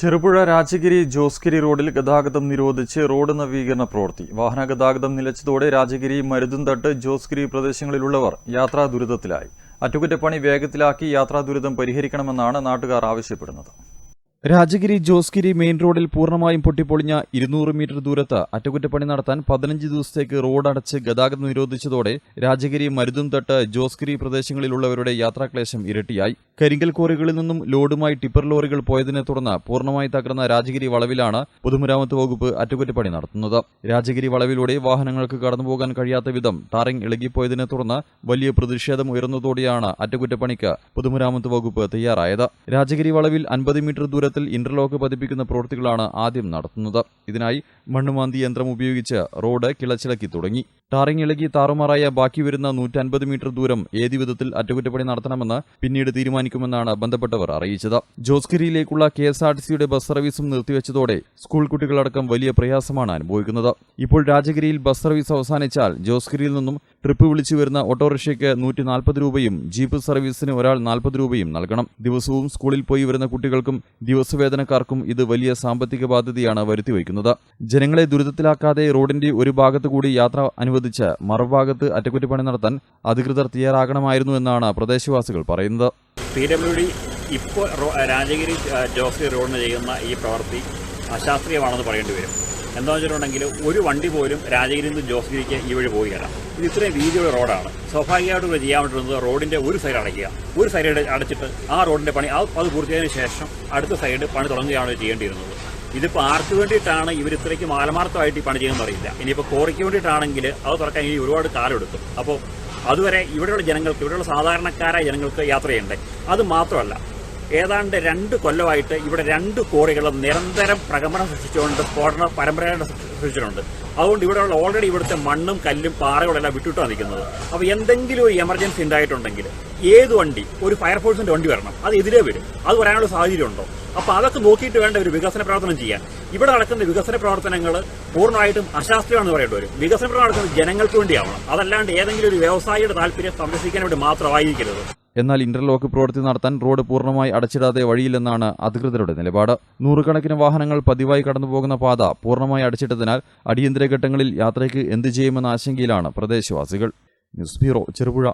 ചെറുപുഴ രാജഗിരി ജോസ്ഗിരി റോഡിൽ ഗതാഗതം നിരോധിച്ച് റോഡ് നവീകരണ പ്രവൃത്തി. വാഹന ഗതാഗതം നിലച്ചതോടെ രാജഗിരി മരുതുംതട്ട് ജോസ്ഗിരി പ്രദേശങ്ങളിലുള്ളവർ യാത്രാ ദുരിതത്തിലായി അറ്റകുറ്റപ്പണി വേഗത്തിലാക്കി യാത്രാ ദുരിതം പരിഹരിക്കണമെന്നാണ് നാട്ടുകാർ ആവശ്യപ്പെടുന്നത്. രാജഗിരി ജോസ്ഗിരി മെയിൻ റോഡിൽ പൂർണമായും പൊട്ടിപ്പൊളിഞ്ഞ ഇരുന്നൂറ് മീറ്റർ ദൂരത്ത് അറ്റകുറ്റപ്പണി നടത്താൻ പതിനഞ്ച് ദിവസത്തേക്ക് റോഡ് അടച്ച് ഗതാഗതം നിരോധിച്ചതോടെ രാജഗിരി മരുതുംതട്ട് ജോസ്ഗിരി പ്രദേശങ്ങളിലുള്ളവരുടെ യാത്രാക്ലേശം ഇരട്ടിയായി. കരിങ്കൽ കോറികളിൽ നിന്നും ലോഡുമായി ടിപ്പർ ലോറികൾ പോയതിനെ തുടർന്ന് പൂർണമായി തകർന്ന രാജഗിരി വളവിലാണ് പൊതുമരാമത്ത് വകുപ്പ് അറ്റകുറ്റപ്പണി നടത്തുന്നത്. രാജഗിരി വളവിലൂടെ വാഹനങ്ങൾക്ക് കടന്നുപോകാൻ കഴിയാത്ത വിധം ടാറിംഗ് ഇളകിപ്പോയതിനെ തുടർന്ന് വലിയ പ്രതിഷേധം ഉയർന്നതോടെയാണ് അറ്റകുറ്റപ്പണിക്ക് പൊതുമരാമത്ത് വകുപ്പ് തയ്യാറായത്. രാജഗിരി വളവിൽ അൻപത് മീറ്റർ ദൂരത്തിൽ ഇന്റർലോക്ക് പതിപ്പിക്കുന്ന പ്രവൃത്തികളാണ് ആദ്യം നടത്തുന്നത്. ഇതിനായി മണ്ണുമാന്തി യന്ത്രം ഉപയോഗിച്ച് റോഡ് കിളച്ചിളക്കി തുടങ്ങി. ടാറിംഗ് ഇളകി താറുമാറായ ബാക്കി വരുന്ന നൂറ്റൻപത് മീറ്റർ ദൂരം ഏത് വിധത്തിൽ അറ്റകുറ്റപ്പണി നടത്തണമെന്ന് പിന്നീട് തീരുമാനിക്കുമെന്നാണ് ബന്ധപ്പെട്ടവർ അറിയിച്ചത്. ജോസ്ഗിരിയിലേക്കുള്ള കെ എസ് ആർ ടി സിയുടെ ബസ് സർവീസും നിർത്തിവെച്ചതോടെ സ്കൂൾ കുട്ടികളടക്കം വലിയ പ്രയാസമാണ് അനുഭവിക്കുന്നത്. ഇപ്പോൾ രാജഗിരിയിൽ ബസ് സർവീസ് അവസാനിച്ചാൽ ജോസ്ഗിരിയിൽ നിന്നും ട്രിപ്പ് വിളിച്ചു വരുന്ന ഓട്ടോറിക്ഷയ്ക്ക് നൂറ്റി നാൽപ്പത് രൂപയും ജീപ്പ് സർവീസിന് ഒരാൾ നാൽപ്പത് രൂപയും നൽകണം. ദിവസവും സ്കൂളിൽ പോയി വരുന്ന കുട്ടികൾക്കും ദിവസവേതനക്കാർക്കും ഇത് വലിയ സാമ്പത്തിക ബാധ്യതയാണ് വരുത്തിവയ്ക്കുന്നത് ജനങ്ങളെ ദുരിതത്തിലാക്കാതെ റോഡിന്റെ ഒരു ഭാഗത്ത് കൂടി യാത്ര അനുവദിച്ച് മറുഭാഗത്ത് അറ്റകുറ്റപ്പണി നടത്താൻ അധികൃതർ തയ്യാറാകണമായിരുന്നു എന്നാണ് പ്രദേശവാസികൾ പറയുന്നത്. പി ഡബ്ല്യു ഡി ഇപ്പോൾ രാജഗിരി ജോസി റോഡിന് ചെയ്യുന്ന ഈ പ്രവൃത്തി അശാസ്ത്രീയമാണെന്ന് പറയേണ്ടി വരും. എന്താണെന്ന് വെച്ചിട്ടുണ്ടെങ്കിൽ ഒരു വണ്ടി പോലും രാജഗിരിയിൽ നിന്ന് ജോസ്ഗിരിക്ക് ഈ വഴി പോവുകയില്ല. ഇത് ഇത്രയും വീതിയുള്ള റോഡാണ്. സ്വാഭാവികമായിട്ടും ചെയ്യാൻ പറ്റുന്നത് റോഡിന്റെ ഒരു സൈഡ് അടയ്ക്കുക. ഒരു സൈഡ് അടച്ചിട്ട് ആ റോഡിന്റെ പണി അത് പൂർത്തിയായതിനു ശേഷം അടുത്ത സൈഡ് പണി തുടങ്ങുകയാണ് ചെയ്യേണ്ടിയിരുന്നത്. ഇതിപ്പോൾ ആർക്ക് വേണ്ടിയിട്ടാണ് ഇവർ ഇത്രയ്ക്ക് ആലമാർത്ഥമായിട്ട് ഈ പണി ചെയ്യുന്നത് അറിയില്ല. ഇനിയിപ്പോൾ കോറിക്ക് വേണ്ടിയിട്ടാണെങ്കിൽ അത് തുറക്കാൻ ഇനി ഒരുപാട് കാലം എടുക്കും അപ്പോൾ അതുവരെ ഇവിടെയുള്ള ജനങ്ങൾക്ക് ഇവിടെയുള്ള സാധാരണക്കാരായ ജനങ്ങൾക്ക് യാത്ര ചെയ്യണ്ടേ? അത് മാത്രമല്ല ഏതാണ്ട് രണ്ട് കൊല്ലമായിട്ട് ഇവിടെ രണ്ട് കോറികളും നിരന്തരം പ്രകമനം സൃഷ്ടിച്ചുകൊണ്ട് സ്ഫോടന പരമ്പരാഗത സൃഷ്ടിച്ചിട്ടുണ്ട്. അതുകൊണ്ട് ഇവിടെയുള്ള ഓൾറെഡി ഇവിടുത്തെ മണ്ണും കല്ലും പാറകളെല്ലാം വിട്ടിട്ടാണ് നിൽക്കുന്നത്. അപ്പോൾ എന്തെങ്കിലും ഒരു എമർജൻസി ഉണ്ടായിട്ടുണ്ടെങ്കിൽ ഏത് വണ്ടി ഒരു ഫയർഫോഴ്സിന്റെ വണ്ടി വരണം. അത് എതിരെ വരും. അത് വരാനുള്ള സാഹചര്യം ഉണ്ടോ അപ്പോൾ അതൊക്കെ നോക്കിയിട്ട് വേണ്ട ഒരു വികസന പ്രവർത്തനം ചെയ്യാൻ. ഇവിടെ നടക്കുന്ന വികസന പ്രവർത്തനങ്ങൾ പൂർണമായിട്ടും അശാസ്ത്രീയമാണെന്ന് പറയേണ്ടി വരും. വികസന പ്രവർത്തനം നടക്കുന്നത് ജനങ്ങൾക്ക് വേണ്ടിയാവണം. അതല്ലാണ്ട് ഏതെങ്കിലും ഒരു വ്യവസായിയുടെ താല്പര്യം സംരക്ഷിക്കാൻ വേണ്ടി മാത്രമായിരിക്കരുത്. എന്നാൽ ഇന്റർലോക്ക് പ്രവൃത്തി നടത്താൻ റോഡ് പൂർണമായി അടച്ചിടാതെ വഴിയില്ലെന്നാണ് അധികൃതരുടെ നിലപാട്. നൂറുകണക്കിന് വാഹനങ്ങൾ പതിവായി കടന്നുപോകുന്ന പാത പൂർണമായി അടച്ചിട്ടതിനാൽ അടിയന്തര ഘട്ടങ്ങളിൽ യാത്രയ്ക്ക് എന്തു ചെയ്യുമെന്ന ആശങ്കയിലാണ് പ്രദേശവാസികൾ. News bureau Cherupuzha.